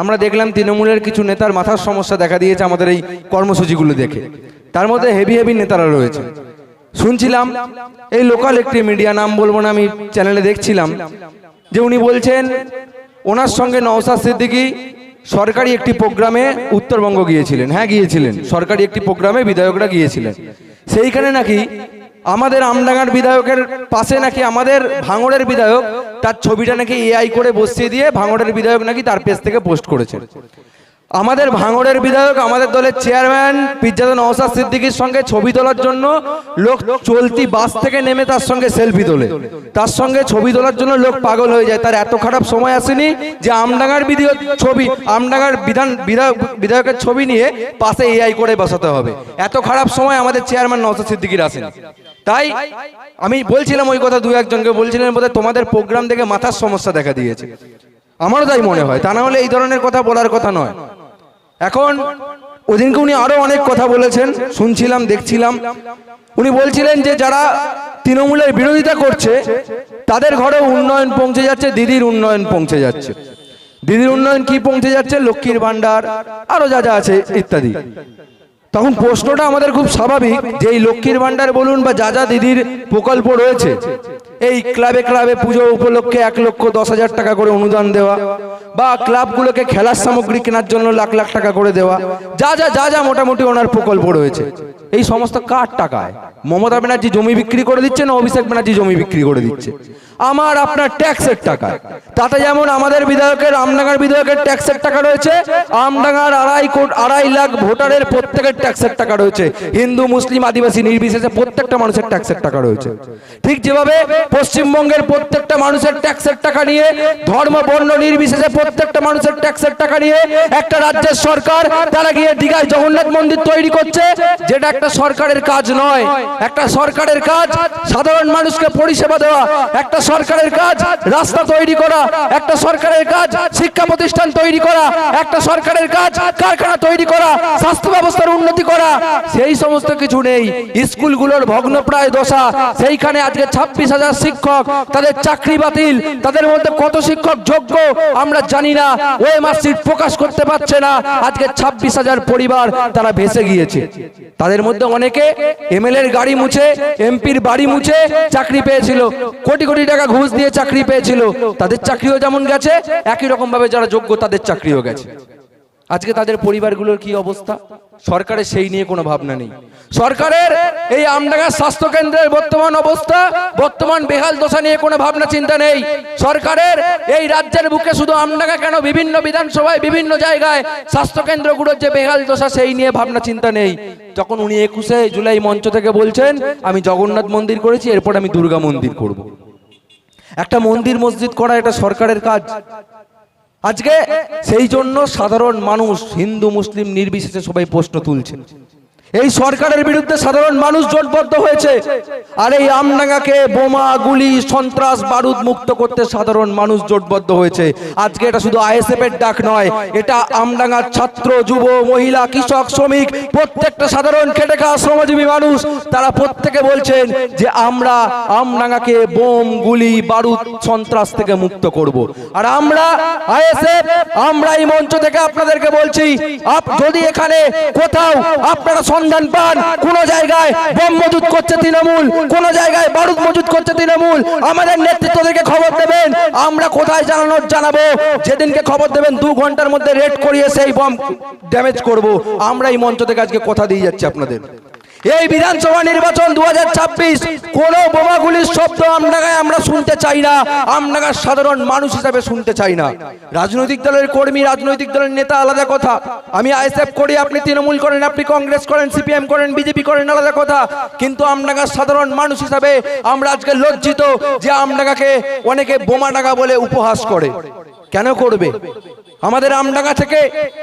আমরা দেখলাম তৃণমূলের কিছু নেতার মাথার সমস্যা দেখা দিয়েছে আমাদের এই কর্মসূচিগুলো দেখে। তার মধ্যে হেভি হেভি নেতারা রয়েছে। শুনছিলাম, এই লোকাল একটি মিডিয়া নাম বলব না, আমি চ্যানেলে দেখছিলাম, যে উনি বলছেন, ওনার সঙ্গে নওসাদ সিদ্দিকী সরকারি একটি প্রোগ্রামে উত্তরবঙ্গ গিয়েছিলেন। হ্যাঁ গিয়েছিলেন। সরকারি একটি প্রোগ্রামে বিধায়করা গিয়েছিলেন। সেইখানে নাকি আমাদের আমডাঙ্গার বিধায়কের পাশে নাকি আমাদের ভাঙড়ের বিধায়ক, তার ছবিটা নাকি এআই করে বসিয়ে দিয়ে ভাঙড়ের বিধায়ক নাকি তার পেজ থেকে পোস্ট করেছে। আমাদের ভাঙড়ের বিধায়ক আমাদের দলের চেয়ারম্যান পিজ্জাদা নওসাদ সিদ্দিকির সঙ্গে ছবি তোলার জন্য লোক চলতি বাস থেকে নেমে তার সঙ্গে সেলফি তোলে। তার সঙ্গে ছবি তোলার জন্য লোক পাগল হয়ে যায়। তার এত খারাপ সময় আসেনি যে আমডাঙ্গার বিধায়ক ছবি আমডাঙ্গার বিধান বিধায়ক বিধায়কের ছবি নিয়ে পাশে এআই করে বসাতে হবে। এত খারাপ সময় আমাদের চেয়ারম্যান নওসাদ সিদ্দিকির আসেনি। তাই আমি বলছিলাম ওই কথা দু একজনকে বলছিলেন বোধহয় তোমাদের প্রোগ্রাম দেখে মাথার সমস্যা দেখা দিয়েছে। আমারও তাই মনে হয়। তা না হলে এই ধরনের কথা বলার কথা নয়। এখন ওদিনকে উনি আরও অনেক কথা বলেছেন, শুনছিলাম, দেখছিলাম। উনি বলছিলেন যে যারা তৃণমূলের বিরোধিতা করছে, তাদের ঘরে উন্নয়ন পৌঁছে যাচ্ছে, দিদির উন্নয়ন পৌঁছে যাচ্ছে। দিদির উন্নয়ন কি পৌঁছে যাচ্ছে? লক্ষ্মীর ভান্ডার আরও যা যা আছে, ইত্যাদি। তখন প্রশ্নটা আমাদের খুব স্বাভাবিক যে এই লক্ষ্মীর ভান্ডার বলুন বা যা যা দিদির প্রকল্প রয়েছে এই ক্লাবে ক্লাবে পুজো উপলক্ষে এক লক্ষ দশ হাজার টাকা করে অনুদান দেওয়া বা ক্লাবগুলোকে খেলার সামগ্রী কেনার জন্য লাখ লাখ টাকা করে দেওয়া। যা যা যা যা মোটামুটি ওনার প্রকল্প রয়েছে। এই সমস্ত কার টাকায়? মমতা ব্যানার্জি জমি বিক্রি করে দিচ্ছে না অভিষেক ব্যানার্জি জমি বিক্রি করে দিচ্ছে? আমার আপনার ট্যাক্সের টাকা। তাতে যেমন আমাদের বিধায়কের, আমডাঙ্গার বিধায়কের ট্যাক্সের টাকা রয়েছে, আমডাঙ্গার আড়াই কোট, আড়াই লাখ ভোটারের প্রত্যেকের ট্যাক্সের টাকা রয়েছে। হিন্দু, মুসলিম, আদিবাসী, নির্বিশেষে প্রত্যেকটা মানুষের ট্যাক্সের টাকা রয়েছে। ঠিক যেভাবে পশ্চিমবঙ্গের প্রত্যেকটা মানুষের ট্যাক্সের টাকা নিয়ে, ধর্ম, বর্ণ, নির্বিশেষে প্রত্যেকটা মানুষের ট্যাক্সের টাকা নিয়ে একটা রাজ্যের সরকার, তারা গিয়ে দীঘায় জগন্নাথ মন্দির তৈরি করছে, যেটা একটা সরকারের কাজ নয়। একটা সরকারের কাজ, সাধারণ মানুষকে পরিষেবা দেওয়া, একটা সরকারের কাজ, রাস্তা তৈরি করা, একটা সরকারের কাজ, শিক্ষা প্রতিষ্ঠান তৈরি করা, একটা সরকারের কাজ, কারখানা তৈরি করা, স্বাস্থ্য ব্যবস্থার উন্নতি করা, সেই সমস্ত কিছু নেই। স্কুলগুলোর ভগ্নপ্রায় দশা, সেইখানে আজকে ছাব্বিশ হাজার শিক্ষক, তাদের চাকরি বাতিল, তাদের মধ্যে কত শিক্ষক যোগ্য, আমরা জানি না। ওই মার্কশিট প্রকাশ করতে পারছে না। আজকে ছাব্বিশ হাজার পরিবার তারা ভেসে গিয়েছে। তাদের মধ্যে অনেকে এমএলএর গাড়ি মুছে, এমপির বাড়ি মুছে চাকরি পেয়েছিল। কোটি কোটি টাকা ঘুষ দিয়ে চাকরি পেয়েছিল, তাদের চাকরিও যেমন গেছে, একই রকম ভাবে যারা যোগ্য তাদের চাকরিও গেছে। আজকে তাদের পরিবারগুলোর কি অবস্থা? সরকারের সেই নিয়ে কোনো ভাবনা নেই। সরকারের এই আমডাঙ্গা স্বাস্থ্য কেন্দ্রের বর্তমান অবস্থা, বর্তমান বেহাল দশা নিয়ে কোনো ভাবনা, চিন্তা নেই। সরকারের এই রাজ্যের বুকে শুধু আমডাঙ্গা কেন? বিভিন্ন বিধানসভায়, বিভিন্ন জায়গায় স্বাস্থ্য কেন্দ্রগুলোর যে বেহাল দশা, সেই নিয়ে ভাবনা, চিন্তা নেই। তখন উনি একুশে জুলাই মঞ্চ থেকে বলছেন, আমি জগন্নাথ মন্দির করেছি, এরপর আমি দুর্গা মন্দির করব। একটা মন্দির মসজিদ করা এটা সরকারের কাজ। আজকে সেই জন্য সাধারণ মানুষ, হিন্দু, মুসলিম নির্বিশেষে সবাই প্রশ্ন তুলছে এই সরকারের বিরুদ্ধে সাধারণ মানুষ জোটবদ্ধ হয়েছে আর এই আমডাঙ্গাকে বোমা, গুলি, সন্ত্রাস, বারুদ মুক্ত করতে সাধারণ মানুষ জোটবদ্ধ হয়েছে আজকে এটা শুধু আইএসএফ এর ডাক নয়, এটা আমডাঙ্গার ছাত্র, যুব, মহিলা, কৃষক, শ্রমিক, প্রত্যেকটা সাধারণ খেটে খাওয়া শ্রমজীবী মানুষ, তারা প্রত্যেকে বলছেন যে আমরা আমডাঙ্গাকে বোম, গুলি, বারুদ, সন্ত্রাস থেকে মুক্ত করব। আর আমরা, আইএসএফ, আমরা এই মঞ্চ থেকে আপনাদেরকে বলছি যদি এখানে কোথাও আপনারা সন্ধান পান। কোন জায়গায় বোম মজুদ করছে তৃণমূল, কোন জায়গায় বারুদ মজুদ করছে তৃণমূল। আমাদের নেতৃত্বদেরকে খবর দেবেন। আমরা কোথায় জানানোর জানাব? যেদিনকে খবর দেবেন, দু ঘণ্টার মধ্যে রেড করিয়ে সেই বম ড্যামেজ করব। আমরা এই মঞ্চ থেকে আজকে কথা দিয়ে যাচ্ছি আপনাদের। এই বিধানসভা নির্বাচন দু হাজার ছাব্বিশ, কোনো বোমাগুলির শব্দ আমনাগায় আমরা শুনতে চাই না। আমনাগার সাধারণ মানুষ হিসাবে শুনতে চাই না। রাজনৈতিক দলের কর্মী, রাজনৈতিক দলের নেতা, আলাদা কথা। আমি আইএসএফ করি, আপনি তৃণমূল করেন, আপনি কংগ্রেস করেন, সিপিএম করেন, বিজেপি করেন, আলাদা কথা। কিন্তু আমনাগার সাধারণ মানুষ হিসাবে আমরা আজকে লজ্জিত যে আমনাগাকে অনেকে বোমা ডাকা বলে উপহাস করে। কেন করবে? আমাদের আমডাঙ্গা থেকে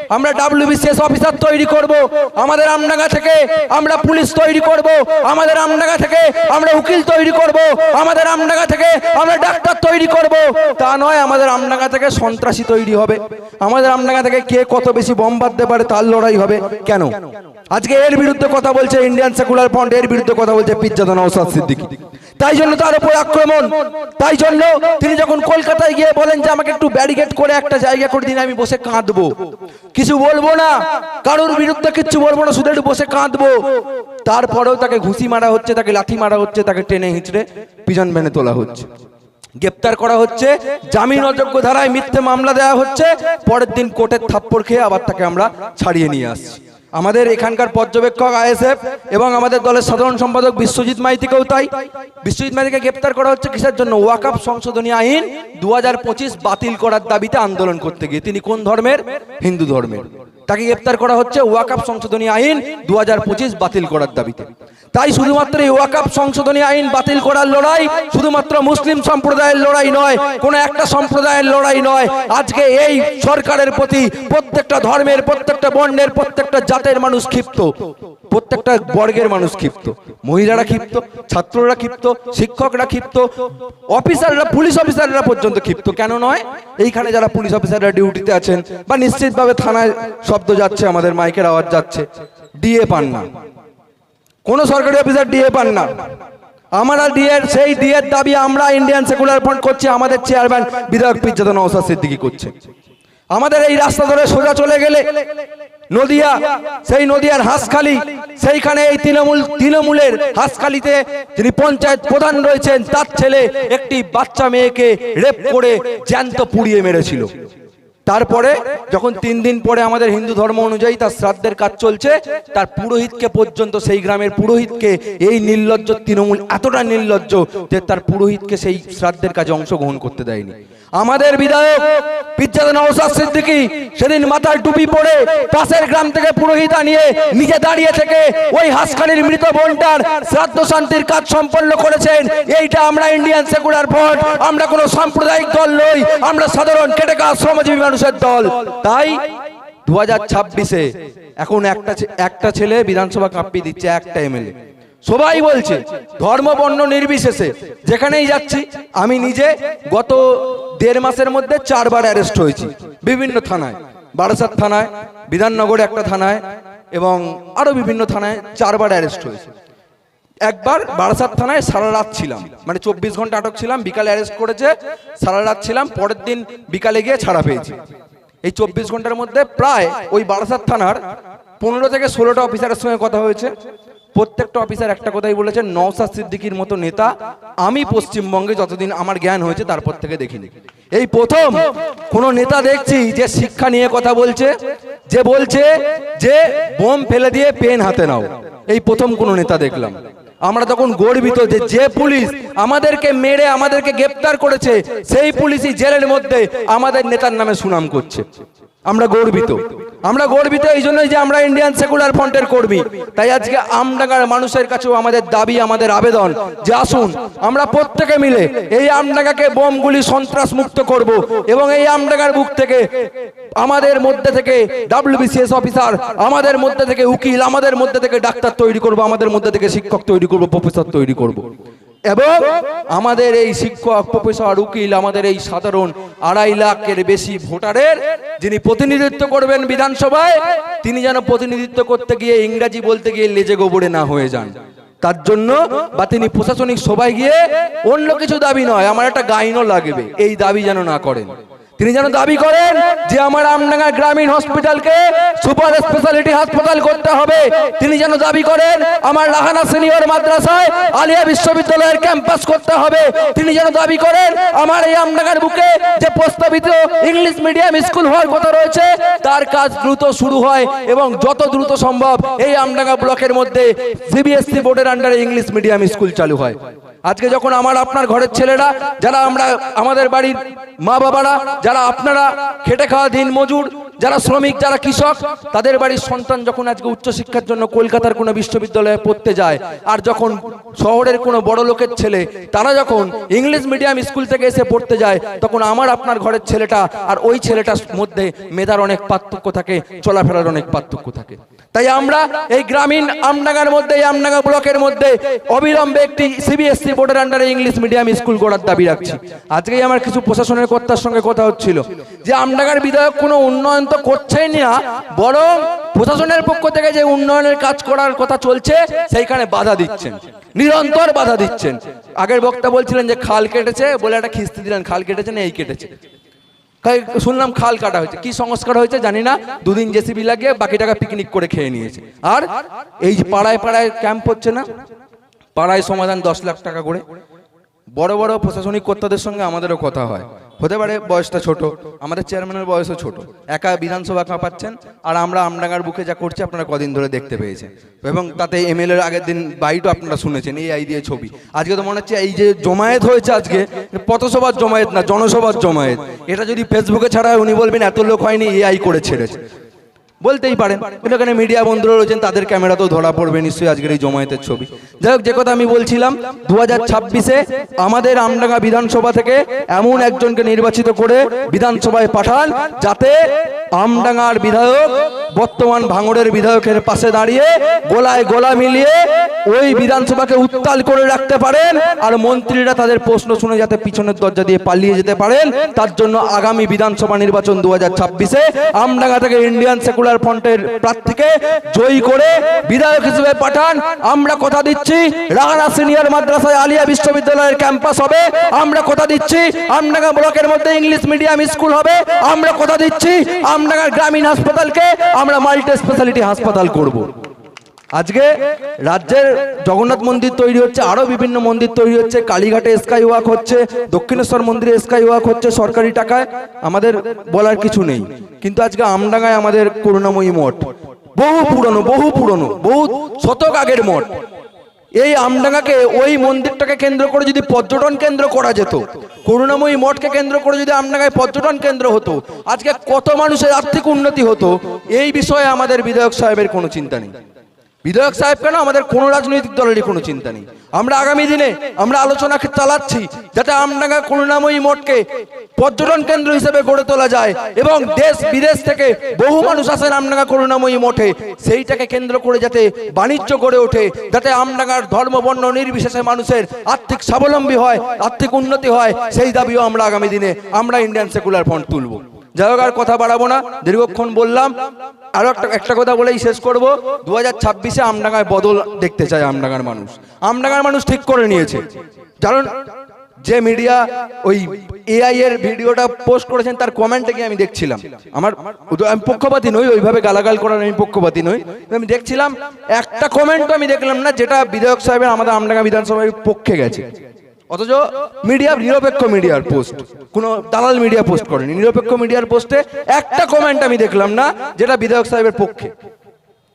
আমরা ডাব্লিউবিসিএস অফিসার তৈরি করব। আমাদের আমডাঙ্গা থেকে আমরা পুলিশ তৈরি করব। আমাদের আমডাঙ্গা থেকে আমরা উকিল তৈরি করব। আমাদের আমডাঙ্গা থেকে আমরা ডাক্তার তৈরি করব। তা নয়, আমাদের আমডাঙ্গা থেকে সন্ত্রাসী তৈরি হবে। আমাদের আমডাঙ্গা থেকে কে কত বেশি বম বাঁধতে পারে তার লড়াই হবে। কেন? আজকে এর বিরুদ্ধে কথা বলছে ইন্ডিয়ান সেকুলার ফ্রন্ট এর বিরুদ্ধে কথা বলছে পিজ্জাদা নওসাদ সিদ্দিকী। তাই জন্য তার উপর আক্রমণ। তাই জন্য তিনি যখন কলকাতায় গিয়ে বলেন যে আমাকে একটু ব্যারিকেড করে একটা জায়গা করে দিন আমি বসে কাঁদবো। কিছু বলব না, কারোর বিরুদ্ধে কিচ্ছু বলব না, শুধু একটু বসে কাঁদবো। তারপরেও তাকে ঘুষি মারা হচ্ছে, তাকে লাঠি মারা হচ্ছে, তাকে টেনে হিঁচড়ে পিজন ভ্যানে তোলা হচ্ছে। গ্রেপ্তার করা হচ্ছে, জামিন অযোগ্য ধারায় মিথ্যে মামলা দেওয়া হচ্ছে, পরের দিন কোর্টের থাপ্পড় খেয়ে আবার তাকে আমরা ছাড়িয়ে নিয়ে আসছি। আমাদের এখানকার পর্যবেক্ষক আইএসএফ এবং আমাদের দলের সাধারণ সম্পাদক বিশ্বজিৎ মাইতিকেও তাই। বিশ্বজিৎ মাইতিকে গ্রেপ্তার করা হচ্ছে কিসের জন্য? ওয়াকাপ সংশোধনী আইন দু হাজার পঁচিশ বাতিল করার দাবিতে আন্দোলন করতে গিয়ে। তিনি কোন ধর্মের? হিন্দু ধর্মের। তাকে গ্রেপ্তার করা হচ্ছে ওয়াকাপ সংশোধনী আইন দু হাজার পঁচিশ বাতিল করার দাবিতে। তাই শুধুমাত্র এই ওয়াকাপ সংশোধনী আইন বাতিল করার লড়াই শুধুমাত্র মুসলিম সম্প্রদায়ের লড়াই নয়, কোনো একটা সম্প্রদায়ের লড়াই নয়। আজকে এই সরকারের প্রতি প্রত্যেকটা ধর্মের, প্রত্যেকটা বর্ণের, প্রত্যেকটা জাতের মানুষ ক্ষিপ্ত। প্রত্যেকটা বর্গের মানুষ ক্ষিপ্ত। মহিলারা ক্ষিপ্ত, ছাত্ররা ক্ষিপ্ত, শিক্ষকরা ক্ষিপ্ত, অফিসাররা, পুলিশ অফিসাররা পর্যন্ত ক্ষিপ্ত। কেন নয়? এইখানে যারা পুলিশ অফিসাররা ডিউটিতে আছেন, বা নিশ্চিতভাবে থানায় শব্দ যাচ্ছে, আমাদের মাইকের আওয়াজ যাচ্ছে। ডিএ পান না কোন সরকারি অফিসার ডিএ পান না। আমরা ডিএর সেই ডিএর দাবি আমরা ইন্ডিয়ান সেকুলার ফ্রন্ট করছি, আমাদের চেয়ারম্যান বিধায়ক পিজ্জাদা নওসাদ সিদ্দিকি করছে। আমাদের এই রাস্তা ধরে সোজা চলে গেলে নদিয়া, সেই নদিয়ার হাঁসখালি, সেইখানে এই তৃণমূল, তৃণমূলের হাঁসখালিতে যিনি পঞ্চায়েত প্রধান রয়েছেন, তার ছেলে একটি বাচ্চা মেয়েকে রেপ করে জ্যান্ত পুড়িয়ে মেরেছিল। তারপরে যখন তিন দিন পরে আমাদের হিন্দু ধর্ম অনুযায়ী তার শ্রাদ্ধের কাজ চলছে, তার পুরোহিতকে পর্যন্ত সেই গ্রামের পুরোহিতকে এই নির্লজ্জ তৃণমূল এতটা নির্লজ্জ যে তার পুরোহিতকে সেই শ্রাদ্ধের কাজে অংশগ্রহণ করতে দেয়নি। আমাদের বিধায়ক পিজ্জাদ নওসাদ সেদিন মাথায় টুপি পরে পাশের গ্রাম থেকে পুরোহিত আনিয়ে নিজে দাঁড়িয়ে থেকে ওই হাসখানির মৃত বোনটার শ্রাদ্ধ শান্তির কাজ সম্পন্ন করেছেন। এইটা আমরা ইন্ডিয়ান সেকুলার ফ্রন্ট আমরা কোনো সাম্প্রদায়িক দল নই, আমরা সাধারণ কেটে খাওয়া শ্রমজীবী মানুষের দল। তাই দু হাজার ছাব্বিশে এখন একটা একটা ছেলে বিধানসভা কাঁপিয়ে দিচ্ছে একটা এমএলএ। সবাই বলছে, ধর্ম বর্ণ নির্বিশেষে যেখানেই যাচ্ছি, আমি নিজে গত দেড় মাসের মধ্যে চারবার অ্যারেস্ট হয়েছি, বিভিন্ন থানায়। বারাসাত থানায়, বিধাননগরে একটা থানায়, এবং আরও বিভিন্ন থানায় চারবার অ্যারেস্ট হয়েছে। একবার বারাসাত থানায় সারা রাত ছিলাম মানে চব্বিশ ঘণ্টা আটক ছিলাম, বিকালে অ্যারেস্ট করেছে, সারা রাত ছিলাম, পরের দিন বিকালে গিয়ে ছাড়া পেয়েছি। এই চব্বিশ ঘণ্টার মধ্যে প্রায় ওই বারাসাত থানার পনেরো থেকে ষোলোটা অফিসারের সঙ্গে কথা হয়েছে। প্রত্যেকটা অফিসার একটা কথাই বলেছে নওসাদ সিদ্দিকির মতো নেতা আমি পশ্চিমবঙ্গে যতদিন আমার জ্ঞান হয়েছে তারপর থেকে দেখিনি। এই প্রথম কোন নেতা দেখছি যে শিক্ষা নিয়ে কথা বলছে, যে বলছে যে বোম ফেলে দিয়ে পেন হাতে নাও। এই প্রথম কোন নেতা দেখলাম। আমরা তখন গর্বিত যে যে পুলিশ আমাদেরকে মেরে, আমাদেরকে গ্রেপ্তার করেছে, সেই পুলিশই জেলের মধ্যে আমাদের নেতার নামে সুনাম করছে। আমরা গর্বিত। আমরা গর্বিত এই জন্যই যে আমরা ইন্ডিয়ান সেকুলার ফ্রন্টের কর্মী। তাই আজকে আমডাঙ্গার মানুষের কাছেও আমাদের দাবি, আমাদের আবেদন যে আসুন, আমরা প্রত্যেকে মিলে এই আমডাঙ্গাকে বোমগুলি সন্ত্রাস মুক্ত করব এবং এই আমডাঙ্গার বুক থেকে আমাদের মধ্যে থেকে ডাব্লিউবিসিএস অফিসার আমাদের মধ্যে থেকে উকিল, আমাদের মধ্যে থেকে ডাক্তার তৈরি করব, আমাদের মধ্যে থেকে শিক্ষক তৈরি করব প্রফেসর তৈরি করব। এবং আমাদের এই শিক্ষক, প্রফেসর, উকিল, আমাদের এই সাধারণ আড়াই লাখের বেশি ভোটারের যিনি প্রতিনিধিত্ব করবেন বিধানসভায়, তিনি যেন প্রতিনিধিত্ব করতে গিয়ে ইংরাজি বলতে গিয়ে লেজে গোবরে না হয়ে যান। তার জন্য বা তিনি প্রশাসনিক সভায় গিয়ে অন্য কিছু দাবি নয়, আমার একটা গাইনও লাগবে, এই দাবি যেন না করেন। তিনি যেন দাবি করেন যে আমার আমডাঙ্গা গ্রামীণ হসপিটালকে সুপার স্পেশালিটি হাসপাতাল করতে হবে। তিনি যেন দাবি করেন আমার লাহানা সিনিয়র মাদ্রাসায় আলিয়া বিশ্ববিদ্যালয়ের ক্যাম্পাস করতে হবে। তিনি যেন দাবি করেন আমার এই আমডাঙ্গার বুকে যে প্রস্তাবিত ইংলিশ মিডিয়াম স্কুল হওয়ার কথা রয়েছে, তার কাজ দ্রুত শুরু হয় এবং যত দ্রুত সম্ভব এই আমডাঙ্গা ব্লকের মধ্যে সিবিএসসি বোর্ডের আন্ডারে ইংলিশ মিডিয়াম স্কুল চালু হয়। আজকে যখন আমার আপনার ঘরের ছেলেরা, যারা আমরা, আমাদের বাড়ির মা বাবারা যারা আপনারা খেটে খাওয়া দিন মজুর যারা শ্রমিক, যারা কৃষক, তাদের বাড়ির সন্তান যখন আজকে উচ্চশিক্ষার জন্য কলকাতার কোনো বিশ্ববিদ্যালয়ে পড়তে যায়, আর যখন শহরের কোনো বড় লোকের ছেলে, তারা যখন ইংলিশ মিডিয়াম স্কুল থেকে এসে পড়তে যায়, তখন আমার আপনার ঘরের ছেলেটা আর ওই ছেলেটার মধ্যে মেধার অনেক পার্থক্য থাকে, চলাফেরার অনেক পার্থক্য থাকে। তাই আমরা এই গ্রামীণ আমডাঙ্গার মধ্যে, এই আমডাঙ্গা ব্লকের মধ্যে অবিলম্বে একটি সিবিএসসি বোর্ডের আন্ডারে ইংলিশ মিডিয়াম স্কুল গড়ার দাবি রাখছি। আজকেই আমার কিছু প্রশাসনের কর্তার সঙ্গে কথা হচ্ছিল। যে আমডাঙ্গার বিধায়ক কোনো উন্নয়ন তো করছেই না, বরং প্রশাসনের পক্ষ থেকে যে উন্নয়নের কাজ করার কথা চলছে, সেইখানে বাধা দিচ্ছেন। নিরন্তর বাধা দিচ্ছেন। আগের বক্তা বলছিলেন যে খাল কেটেছে, বলে একটা খিস্তি দিলেন, খাল কেটেছে না এই কেটেছে শুনলাম খাল কাটা হয়েছে। কি সংস্কার হয়েছে জানি না, দুদিন জেসিবি লাগিয়ে বাকি টাকা পিকনিক করে খেয়ে নিয়েছে। আর এই পাড়ায় পাড়ায় ক্যাম্প হচ্ছে না, পাড়ায় সমাধান দশ লাখ টাকা করে। বড় বড় প্রশাসনিক কর্তাদের সঙ্গে আমাদেরও কথা হয়। হতে পারে বয়সটা ছোট, আমাদের চেয়ারম্যানের বয়সও ছোট। একা বিধানসভা কাঁপাচ্ছেন আর আমরা আমডাঙ্গার বুকে যা করছি আপনারা কদিন ধরে দেখতে পেয়েছেন। এবং তাতে এমএলএ এর আগের দিন বাইটও আপনারা শুনেছেন এই আই দিয়ে ছবি। আজকে তো মনে হচ্ছে এই যে জমায়েত হয়েছে আজকে, পথসভার জমায়েত না, জনসভার জমায়েত। এটা যদি ফেসবুকে ছাড়া হয়, উনি বলবেন এত লোক হয়নি, এআই করে ছেড়েছে। বলতেই পারেন। কিন্তু এখানে মিডিয়া বন্ধুরা রয়েছেন, তাদের ক্যামেরাতেও ধরা পড়বে নিশ্চয়ই আজকের এই জমায়েতের ছবি। যাই হোক, যে কথা আমি বলছিলাম দু হাজার ছাব্বিশে আমাদের আমডাঙ্গা বিধানসভা থেকে এমন একজনকে নির্বাচিত করে বিধানসভায় পাঠান, যাতে আমডাঙ্গার বিধায়ক, বর্তমান ভাঙড়ের বিধায়কের পাশে দাঁড়িয়ে গোলায় গোলা মিলিয়ে ওই বিধানসভাকে উত্তাল করে রাখতে পারেন আর মন্ত্রীরা তাদের প্রশ্ন শুনে যাতে পিছনের দরজা দিয়ে পালিয়ে যেতে পারেন, তার জন্য আগামী বিধানসভা নির্বাচন দু হাজার ছাব্বিশে আমডাঙ্গা থেকে ইন্ডিয়ান সেকুলার ফ্রন্টের প্রার্থীকে জয়ী করে বিধায়ক হিসেবে পাঠান। আমরা কথা দিচ্ছি, রাহানা সিনিয়র মাদ্রাসায় আলিয়া বিশ্ববিদ্যালয়ের ক্যাম্পাস হবে। আমরা কথা দিচ্ছি, আমডাঙ্গা ব্লকের মধ্যে ইংলিশ মিডিয়াম স্কুল হবে। আমরা কথা দিচ্ছি, আমডাঙ্গার গ্রামীণ হাসপাতালকে আমরা মাল্টি স্পেশালিটি হাসপাতাল করব। আজকে রাজ্যের জগন্নাথ মন্দির তৈরি হচ্ছে আরও বিভিন্ন মন্দির তৈরি হচ্ছে, কালীঘাটে স্কাই ওয়াক হচ্ছে, দক্ষিণেশ্বর মন্দিরে স্কাই ওয়াক হচ্ছে সরকারি টাকায়, আমাদের বলার কিছু নেই। কিন্তু আজকে আমডাঙ্গায় আমাদের করুণাময়ী মঠ, বহু পুরনো বহু পুরনো, বহু শতক আগের মঠ। এই আমডাঙ্গাকে, ওই মন্দিরটাকে কেন্দ্র করে যদি পর্যটন কেন্দ্র করা যেত, করুণাময়ী মঠকে কেন্দ্র করে যদি আমডাঙ্গায় পর্যটন কেন্দ্র হতো, আজকে কত মানুষের আর্থিক উন্নতি হতো, এই বিষয়ে আমাদের বিধায়ক সাহেবের কোনো চিন্তা নেই। বিধায়ক সাহেব কেন আমাদের কোনো রাজনৈতিক দলেরই কোনো চিন্তা নেই? আমরা আগামী দিনে আমরা আলোচনা চালাচ্ছি যাতে আমডাঙ্গা করুণাময়ী মঠকে পর্যটন কেন্দ্র হিসেবে গড়ে তোলা যায় এবং দেশ বিদেশ থেকে বহু মানুষ আসেন আমডাঙ্গা করুণাময়ী মঠে সেইটাকে কেন্দ্র করে যাতে বাণিজ্য গড়ে ওঠে, যাতে আমডাঙ্গার ধর্ম, বর্ণ নির্বিশেষে মানুষের আর্থিক স্বাবলম্বী হয়, আর্থিক উন্নতি হয়, সেই দাবিও আমরা আগামী দিনে আমরা ইন্ডিয়ান সেকুলার ফ্রন্ট তুলব। যাই হোক আর কথা বাড়াবো না। দীর্ঘক্ষণ বললাম। আরও একটা একটা কথা বলেই শেষ করব। দু হাজার ছাব্বিশে আমডাঙ্গায় বদল দেখতে চায় আমডাঙ্গার মানুষ। আমডাঙ্গার মানুষ ঠিক করে নিয়েছে। কারণ যে মিডিয়া ওই এআই এর ভিডিওটা পোস্ট করেছেন, তার কমেন্টে গিয়ে আমি দেখছিলাম? আমার আমি পক্ষপাতি নই, ওইভাবে গালাগাল করার আমি পক্ষপাতি নই। আমি দেখছিলাম, একটা কমেন্টও আমি দেখলাম না, যেটা বিধায়ক সাহেবের আমাদের আমডাঙ্গা বিধানসভার পক্ষে গেছে। অথচ মিডিয়া নিরপেক্ষ মিডিয়ার পোস্ট। কোনো দালাল মিডিয়া পোস্ট করেনি। নিরপেক্ষ মিডিয়ার পোস্টে একটা কমেন্ট আমি দেখলাম না, যেটা বিধায়ক সাহেবের পক্ষে।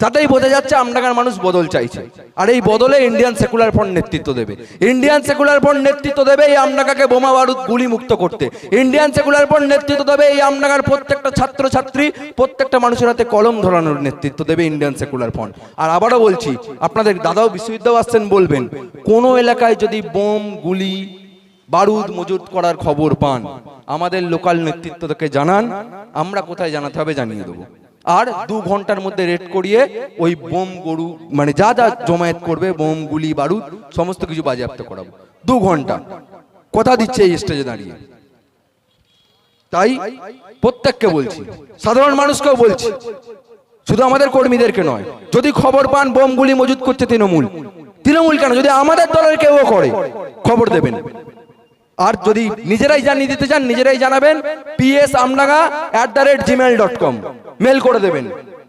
তাতেই বোঝা যাচ্ছে আমডাঙ্গার মানুষ বদল চাইছে। আর এই বদলে ইন্ডিয়ান সেকুলার ফ্রন্ট নেতৃত্ব দেবে। ইন্ডিয়ান সেকুলার ফ্রন্ট নেতৃত্ব দেবে এই আমডাঙ্গাকে বোমা বারুদ গুলি মুক্ত করতে। ইন্ডিয়ান সেকুলার ফ্রন্ট নেতৃত্ব দেবে এই আমডাঙ্গার প্রত্যেকটা ছাত্র ছাত্রী প্রত্যেকটা মানুষের হাতে কলম ধরানোর নেতৃত্ব দেবে ইন্ডিয়ান সেকুলার ফ্রন্ট আর আবারও বলছি, আপনাদের দাদাও বিশ্ববিদ্যালয় আসছেন বলবেন, কোনো এলাকায় যদি বোম, গুলি, বারুদ মজুত করার খবর পান, আমাদের লোকাল নেতৃত্বকে জানান, আমরা কোথায় জানাতে হবে জানিয়ে দেবো। আর দু ঘণ্টার মধ্যে রেড করিয়ে ওই বোম গরু মানে যা যা জমায়েত করবে, বোম, গুলি, বারুদ, সমস্ত কিছু বাজেয়াপ্ত করাবো। দু ঘণ্টা। কথা দিচ্ছে এই স্টেজে দাঁড়িয়ে। তাই প্রত্যেককে বলছি, সাধারণ মানুষকেও বলছি, শুধু আমাদের কর্মীদেরকে নয়, যদি খবর পান বোম, গুলি মজুত করছে তৃণমূল তৃণমূল কেন? যদি আমাদের দলের কেউ করে, খবর দেবেন। আর যদি নিজেরাই জানিয়ে দিতে চান, নিজেরাই জানাবেন PS Amdanga at the rate gmail dot com mail করে দেবেন।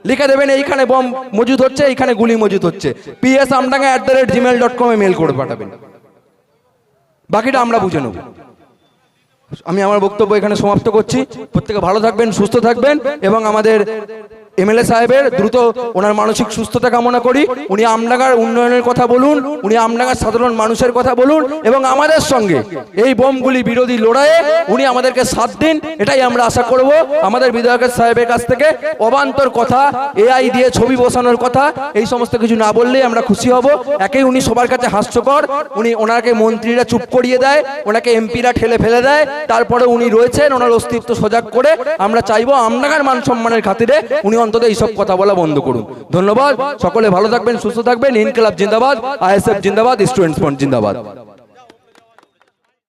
লিখে দেবেন, এইখানে বম মজুদ হচ্ছে, এইখানে গুলি মজুদ হচ্ছে। PS Amdanga at the rate gmail dot কমে মেল করে পাঠাবেন। বাকিটা আমরা বুঝে নেব। আমি আমার বক্তব্য এখানে সমাপ্ত করছি। প্রত্যেকে ভালো থাকবেন, সুস্থ থাকবেন এবং আমাদের এমএলএ সাহেবের দ্রুত ওনার মানসিক সুস্থতা কামনা করি। উনি আমডাঙ্গার উন্নয়নের কথা বলুন উনি আমডাঙ্গার সাধারণ মানুষের কথা বলুন এবং আমাদের সঙ্গে এই বোমগুলি বিরোধী লড়াইয়ে উনি আমাদেরকে সাথ দিন এটাই আমরা আশা করব। আমাদের বিধায়কের সাহেবের কাছ থেকে অবান্তর কথা এআই দিয়ে ছবি বসানোর কথা এই সমস্ত কিছু না বললেই আমরা খুশি হব। একেই উনি সবার কাছে হাস্যকর। উনি ওনাকে মন্ত্রীরা চুপ করিয়ে দেয় ওনাকে এমপিরা ঠেলে ফেলে দেয় তারপরে উনি রয়েছেন ওনার অস্তিত্ব সজাগ করে আমরা চাইব আমডাঙ্গার মান সম্মানের খাতিরে উনি অন্তত এইসব কথা বলা বন্ধ করুন। ধন্যবাদ। সকলে ভালো থাকবেন, সুস্থ থাকবেন। ইনকলাব জিন্দাবাদ, আইএসএফ জিন্দাবাদ, স্টুডেন্টস ফ্রন্ট জিন্দাবাদ।